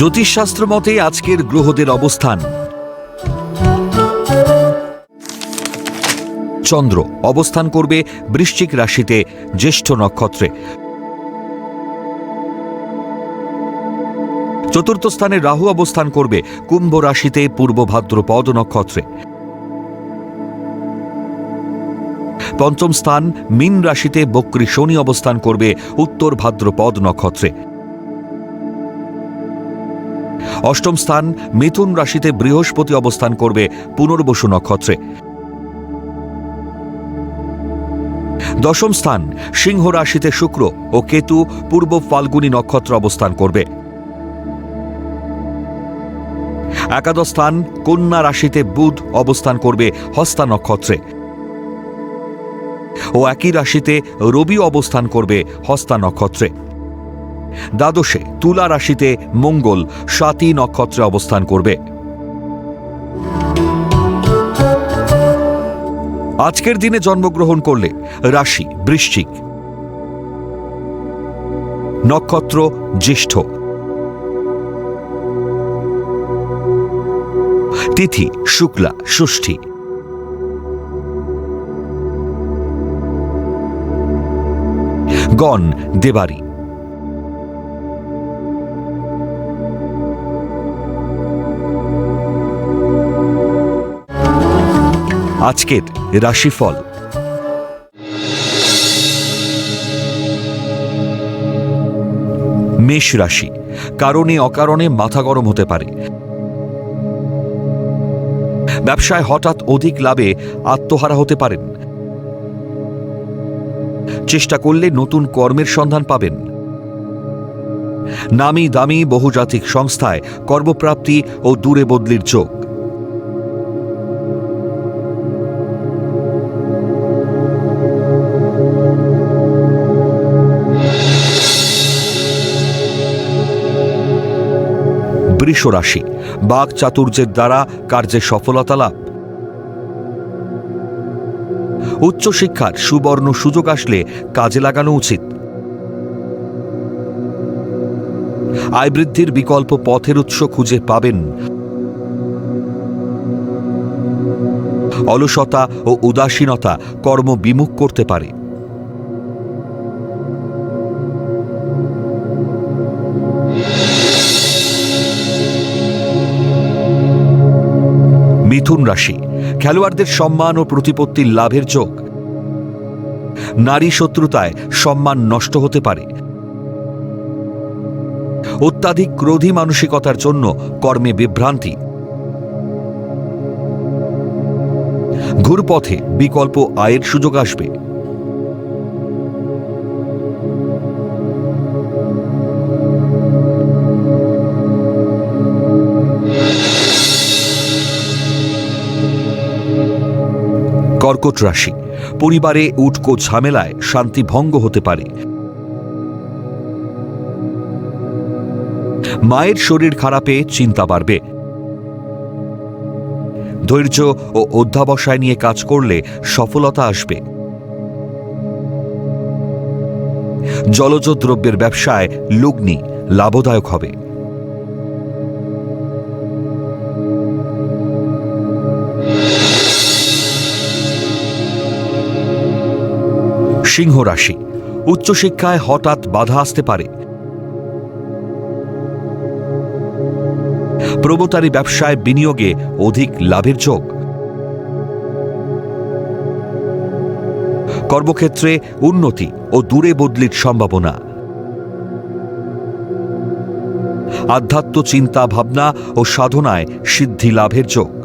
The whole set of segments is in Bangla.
জ্যোতিষশাস্ত্র মতে আজকের গ্রহদের অবস্থান। চন্দ্র অবস্থান করবে বৃশ্চিক রাশিতে জ্যেষ্ঠ নক্ষত্রে। চতুর্থ স্থানে রাহু অবস্থান করবে কুম্ভ রাশিতে পূর্ব ভাদ্রপদ নক্ষত্রে। পঞ্চম স্থান মীন রাশিতে বক্রী শনি অবস্থান করবে উত্তর ভাদ্রপদ নক্ষত্রে। অষ্টম স্থান মিথুন রাশিতে বৃহস্পতি অবস্থান করবে পুনর্বসু নক্ষত্রে। দশম স্থান সিংহ রাশিতে শুক্র ও কেতু পূর্ব ফাল্গুনী নক্ষত্র অবস্থান করবে। একাদশ স্থান কন্যা রাশিতে বুধ অবস্থান করবে হস্তা নক্ষত্রে। ও একই রাশিতে রবি অবস্থান করবে হস্তা নক্ষত্রে। দ্বাদশে তুলা রাশিতে মঙ্গল সাতী নক্ষত্রে অবস্থান করবে। আজকের দিনে জন্মগ্রহণ করলে রাশি, বৃশ্চিক। নক্ষত্র, জ্যেষ্ঠ। তিথি, শুক্লা, ষষ্ঠী। গণ, দেবারি। আজকের রাশিফল। মেষ রাশি, কারণে অকারণে মাথা গরম হতে পারে। ব্যবসায় হঠাৎ অধিক লাভে আত্মহারা হতে পারেন। চেষ্টা করলে নতুন কর্মের সন্ধান পাবেন। নামি দামি বহুজাতিক সংস্থায় কর্মপ্রাপ্তি ও দূরে বদলির যোগ। বৃষ রাশি বাঘ চাতুর্যের দ্বারা কার্যে সফলতা লাভ। উচ্চশিক্ষার সুবর্ণ সুযোগ আসলে কাজে লাগানো উচিত। আয় বৃদ্ধির বিকল্প পথের উৎস খুঁজে পাবেন। অলসতা ও উদাসীনতা কর্ম বিমুখ করতে পারে। মিথুন রাশি, খেলোয়াড়দের সম্মান ও প্রতিপত্তির লাভের যোগ। নারী শত্রুতায় সম্মান নষ্ট হতে পারে। অত্যাধিক ক্রোধী মানসিকতার জন্য কর্মে বিভ্রান্তি। ঘুরপথে বিকল্প আয়ের সুযোগ আসবে। কর্কট রাশি। পরিবারে উটকো ঝামেলায় শান্তি ভঙ্গ হতে পারে। মায়ের শরীর খারাপে চিন্তা বাড়বে। ধৈর্য ও অধ্যাবসায় নিয়ে কাজ করলে সফলতা আসবে। জলজ দ্রব্যের ব্যবসায় লগ্নি লাভদায়ক হবে। সিংহ রাশি। উচ্চশিক্ষায় হঠাৎ বাধা আসতে পারে। প্রবতারী ব্যবসায় বিনিয়োগে অধিক লাভের যোগ। কর্মক্ষেত্রে উন্নতি ও দূরে বদলির সম্ভাবনা। আধ্যাত্ম চিন্তা ভাবনা ও সাধনায় সিদ্ধি লাভের যোগ।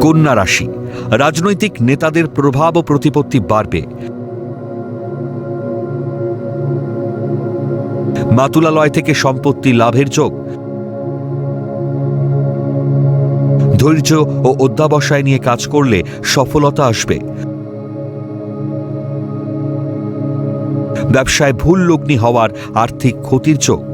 কন্যা রাশি, রাজনৈতিক নেতাদের প্রভাব ও প্রতিপত্তি বাড়বে। মাতুলালয় থেকে সম্পত্তি লাভের যোগ। ধৈর্য ও অধ্যাবসায় নিয়ে কাজ করলে সফলতা আসবে। ব্যবসায় ভুল লগ্নি হওয়ার আর্থিক ক্ষতির যোগ।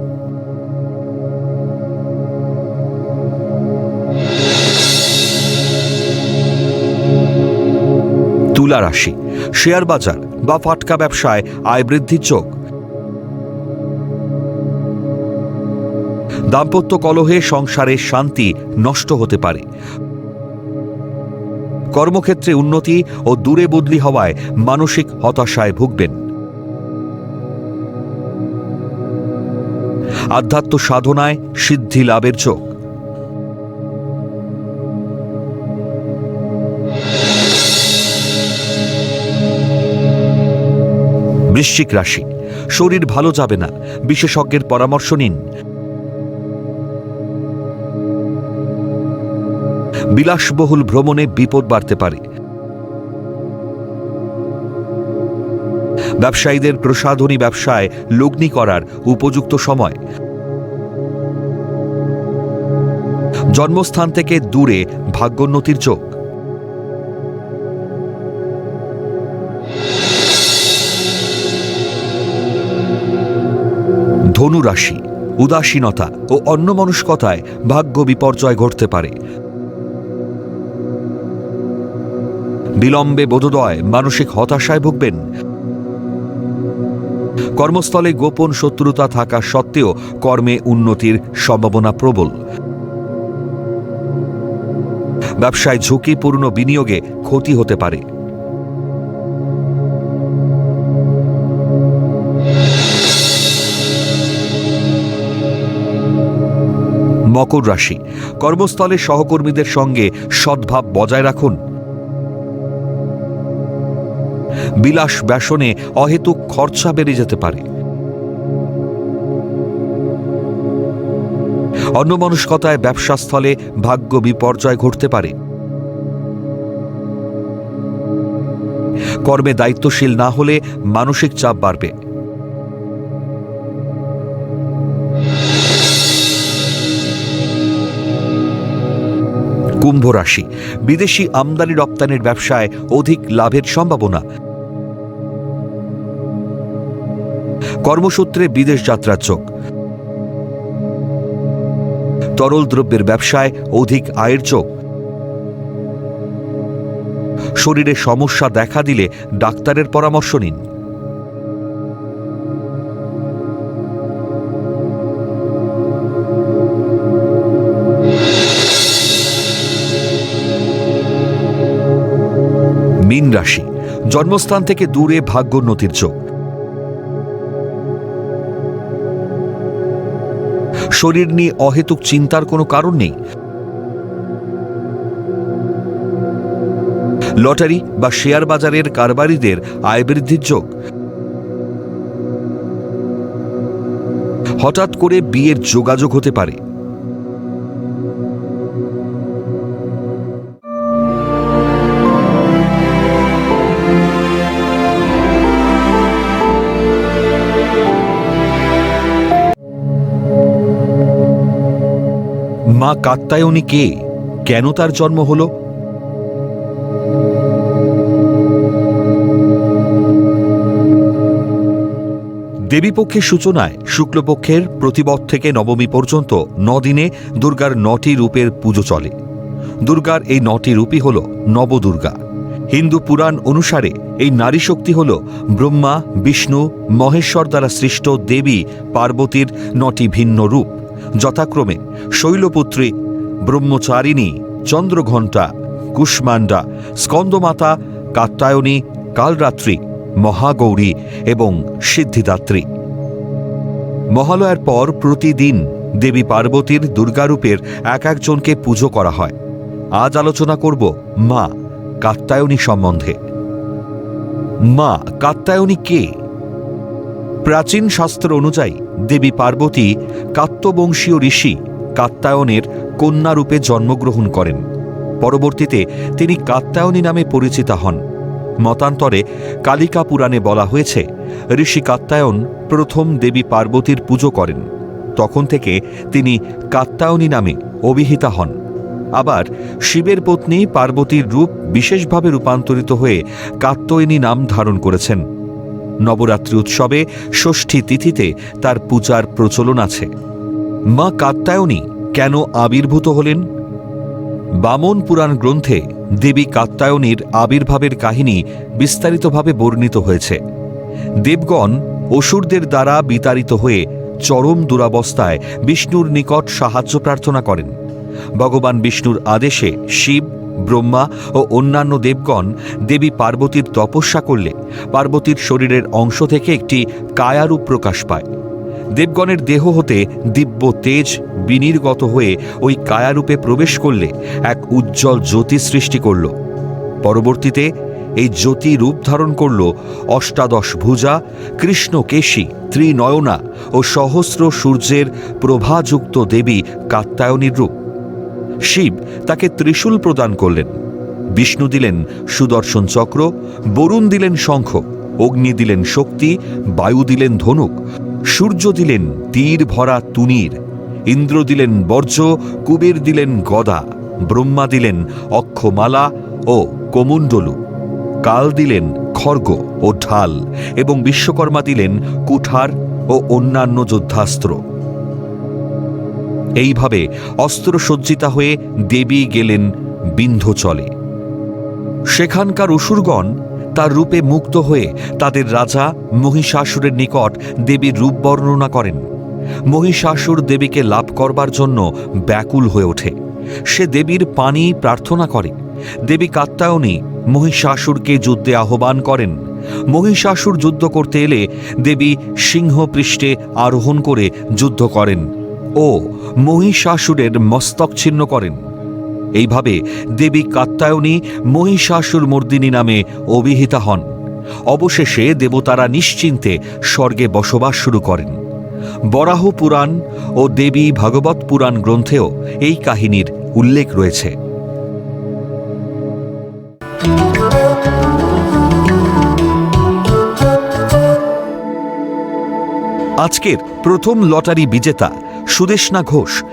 তুলা রাশি, শেয়ার বাজার বা ফাটকা ব্যবসায় আয় বৃদ্ধির চোখ। দাম্পত্য কলহে সংসারের শান্তি নষ্ট হতে পারে। কর্মক্ষেত্রে উন্নতি ও দূরে বদলি হওয়ায় মানসিক হতাশায় ভুগবেন। আধ্যাত্ম সাধনায় সিদ্ধি লাভের চোখ। বৃশ্চিক রাশি। শরীর ভালো যাবে না। বিশেষজ্ঞের পরামর্শ নিন। বিলাসবহুল ভ্রমণে বিপদ বাড়তে পারে। ব্যবসায়ীদের প্রসাধনী ব্যবসায় লগ্নি করার উপযুক্ত সময়। জন্মস্থান থেকে দূরে ভাগ্যোন্নতির চোখ ধনু রাশি, উদাসীনতা ও অন্যমনস্কতায় ভাগ্য বিপর্যয় ঘটতে পারে। বিলম্বে বোধোদয় মানসিক হতাশায় ভুগবেন। কর্মস্থলে গোপন শত্রুতা থাকা সত্ত্বেও কর্মে উন্নতির সম্ভাবনা প্রবল। ব্যবসায় ঝুঁকিপূর্ণ বিনিয়োগে ক্ষতি হতে পারে। মকর রাশি। কর্মস্থলে সহকর্মীদের সঙ্গে সদ্ভাব বজায় রাখুন। বিলাস ব্যাসনে অহেতুক খরচা বেড়ে যেতে পারে। অন্যমনস্কতায় ব্যবসাস্থলে ভাগ্য বিপর্যয় ঘটতে পারে। কর্মে দায়িত্বশীল না হলে মানসিক চাপ বাড়বে। কুম্ভ রাশি। বিদেশি আমদানি রপ্তানির ব্যবসায় অধিক লাভের সম্ভাবনা। কর্মসূত্রে বিদেশ যাত্রার চোখ। তরল দ্রব্যের ব্যবসায় অধিক আয়ের চোখ। শরীরে সমস্যা দেখা দিলে ডাক্তারের পরামর্শ নিন। মীন রাশি, জন্মস্থান থেকে দূরে ভাগ্যোন্নতির চোখ। শরীর নিয়ে অহেতুক চিন্তার কোনো কারণ নেই। লটারি বা শেয়ার বাজারের কারবারিদের আয় বৃদ্ধির যোগ। হঠাৎ করে বিয়ের যোগাযোগ হতে পারে। মা কাত্তায়নী কে? কেন তার জন্ম হল? দেবীপক্ষের সূচনায় শুক্লপক্ষের প্রতিবদ থেকে নবমী পর্যন্ত নদিনে দুর্গার নটি রূপের পুজো চলে। দুর্গার এই নটি রূপই হল নবদুর্গা। হিন্দু পুরাণ অনুসারে এই নারী শক্তি হল ব্রহ্মা, বিষ্ণু, মহেশ্বর দ্বারা সৃষ্ট দেবী পার্বতীর নটি ভিন্ন রূপ। যথাক্রমে শৈলপুত্রী, ব্রহ্মচারিণী, চন্দ্রঘণ্টা কুষ্মান্ডা স্কন্দমাতা, কাত্যায়নী, কালরাত্রি, মহাগৌরী এবং সিদ্ধিদাত্রী। মহালয়ার পর প্রতিদিন দেবী পার্বতীর দুর্গারূপের এক একজনকে পুজো করা হয়। আজ আলোচনা করব মা কাত্যায়নী সম্বন্ধে। মা কাত্যায়নী কে? প্রাচীন শাস্ত্র অনুযায়ী দেবী পার্বতী কাত্যবংশীয় ঋষি কাত্যায়নের কন্যারূপে জন্মগ্রহণ করেন। পরবর্তীতে তিনি কাত্যায়নী নামে পরিচিতা হন। মতান্তরে কালিকা পুরাণে বলা হয়েছে, ঋষি কাত্যায়ন প্রথম দেবী পার্বতীর পুজো করেন। তখন থেকে তিনি কাত্যায়নী নামে অভিহিতা হন। আবার শিবের পত্নী পার্বতীর রূপ বিশেষভাবে রূপান্তরিত হয়ে কাত্যায়নী নাম ধারণ করেছেন। নবরাত্রি উৎসবে ষষ্ঠী তিথিতে তার পূজার প্রচলন আছে। মা কাত্যায়নী কেন আবির্ভূত হলেন? বামন পুরাণ গ্রন্থে দেবী কাত্যায়নীর আবির্ভাবের কাহিনী বিস্তারিতভাবে বর্ণিত হয়েছে। দেবগণ অসুরদের দ্বারা বিতাড়িত হয়ে চরম দুরাবস্থায় বিষ্ণুর নিকট সাহায্য প্রার্থনা করেন। ভগবান বিষ্ণুর আদেশে শিব, ব্রহ্মা ও অন্যান্য দেবগণ দেবী পার্বতীর তপস্যা করলে পার্বতীর শরীরের অংশ থেকে একটি কায়ারূপ প্রকাশ পায়। দেবগণের দেহ হতে দিব্য তেজ বিনির্গত হয়ে ওই কায়ারূপে প্রবেশ করলে এক উজ্জ্বল জ্যোতি সৃষ্টি করল। পরবর্তীতে এই জ্যোতি রূপ ধারণ করল অষ্টাদশ ভুজা, কৃষ্ণ কেশী, ত্রিনয়না ও সহস্র সূর্যের প্রভাযুক্ত দেবী কাত্যায়নীর রূপ। শিব তাকে ত্রিশূল প্রদান করলেন। বিষ্ণু দিলেন সুদর্শন চক্র, বরুণ দিলেন শঙ্খ, অগ্নি দিলেন শক্তি, বায়ু দিলেন ধনুক, সূর্য দিলেন তীর ভরা তুনির ইন্দ্র দিলেন বর্জ্য, কুবের দিলেন গদা, ব্রহ্মা দিলেন অক্ষমালা ও কোমণ্ডলু, কাল দিলেন খর্গ ও ঢাল এবং বিশ্বকর্মা দিলেন কুঠার ও অন্যান্য যুদ্ধাস্ত্র। এইভাবে অস্ত্রসজ্জিতা হয়ে দেবী গেলেন বিন্ধ্যচলে। সেখানকার অসুরগণ তার রূপে মুগ্ধ হয়ে তাদের রাজা মহিষাসুরের নিকট দেবীর রূপ বর্ণনা করেন। মহিষাসুর দেবীকে লাভ করবার জন্য ব্যাকুল হয়ে ওঠে। সে দেবীর পানি প্রার্থনা করে। দেবী কাত্যায়নী মহিষাসুরকে যুদ্ধে আহ্বান করেন। মহিষাসুর যুদ্ধ করতে এলে দেবী সিংহপৃষ্ঠে আরোহণ করে যুদ্ধ করেন ও মহিষাসুরের মস্তক ছিন্ন করেন। এইভাবে দেবী কাত্যায়নী মহিষাসুর মর্দিনী নামে অভিহিতা হন। অবশেষে দেবতারা নিশ্চিন্তে স্বর্গে বসবাস শুরু করেন। বরাহ পুরাণ ও দেবী ভাগবত পুরাণ গ্রন্থেও এই কাহিনীর উল্লেখ রয়েছে। আজকের প্রথম লটারি বিজেতা সুদেশনা ঘোষ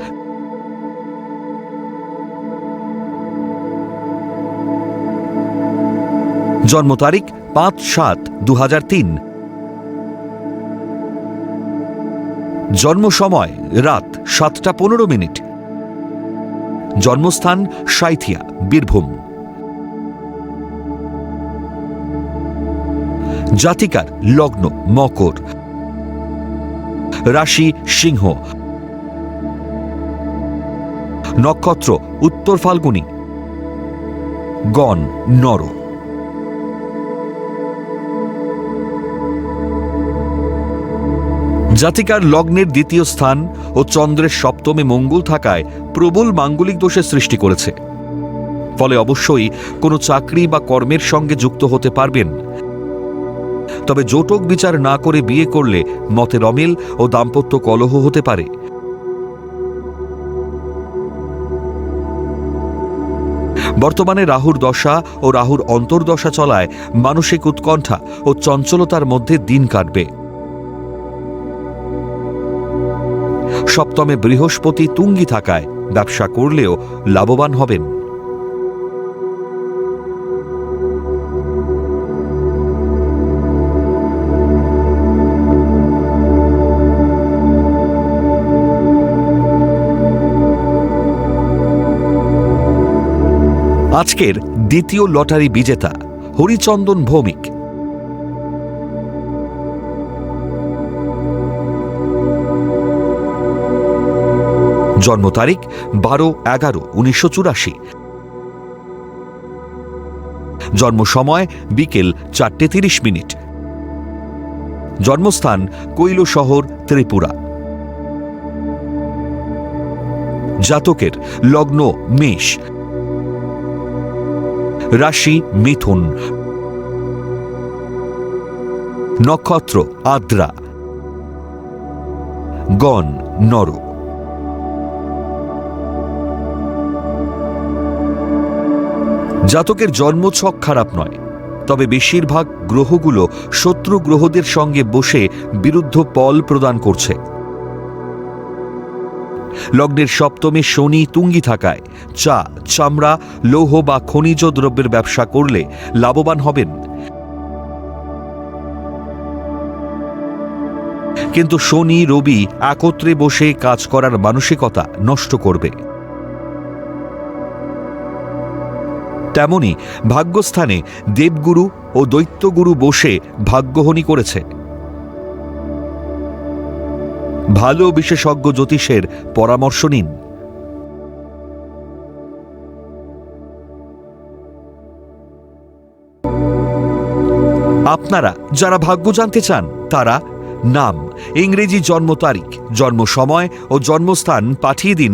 জন্ম তারিখ পাঁচ সাত দু জন্ম সময় রাত সাতটা পনেরো মিনিট। জন্মস্থান সাইথিয়া, বীরভূম। জাতিকার লগ্ন মকর। রাশি সিংহ। নক্ষত্র উত্তর ফাল্গুনী। গণ নর। জাতিকার লগ্নের দ্বিতীয় স্থান ও চন্দ্রের সপ্তমে মঙ্গল থাকায় প্রবল মাঙ্গলিক দোষের সৃষ্টি করেছে। ফলে অবশ্যই কোনো চাকরি বা কর্মের সঙ্গে যুক্ত হতে পারবেন। তবে জোটক বিচার না করে বিয়ে করলে মতের অমিল ও দাম্পত্য কলহ হতে পারে। বর্তমানে রাহুর দশা ও রাহুর অন্তর্দশা চলায় মানসিক উৎকণ্ঠা ও চঞ্চলতার মধ্যে দিন কাটবে। সপ্তমে বৃহস্পতি তুঙ্গি থাকায় ব্যবসা করলেও লাভবান হবেন। আজকের দ্বিতীয় লটারি বিজেতা হরিচন্দন ভৌমিক। জন্ম তারিখ বারো এগারো উনিশশো চুরাশি। জন্ম সময় বিকেল চারটে তিরিশ মিনিট। জন্মস্থান কৈল শহর ত্রিপুরা। জাতকের লগ্ন মেষ। রাশি মিথুন। নক্ষত্র আদ্রা। গণ নর জাতকের জন্মছক খারাপ নয়, তবে বেশিরভাগ গ্রহগুলো শত্রু গ্রহদের সঙ্গে বসে বিরুদ্ধ পল প্রদান করছে। লগ্নের সপ্তমে শনি তুঙ্গি থাকায় চা, চামড়া, লৌহ বা খনিজ দ্রব্যের ব্যবসা করলে লাভবান হবেন। কিন্তু শনি, রবি একত্রে বসে কাজ করার মানসিকতা নষ্ট করবে। তেমনি ভাগ্যস্থানে দেবগুরু ও দৈত্যগুরু বসে ভাগ্যহনি করেছে। ভালো বিশেষজ্ঞ জ্যোতিষের পরামর্শ নিন। আপনারা যারা ভাগ্য জানতে চান, তারা নাম, ইংরেজি জন্ম তারিখ, জন্ম সময় ও জন্মস্থান পাঠিয়ে দিন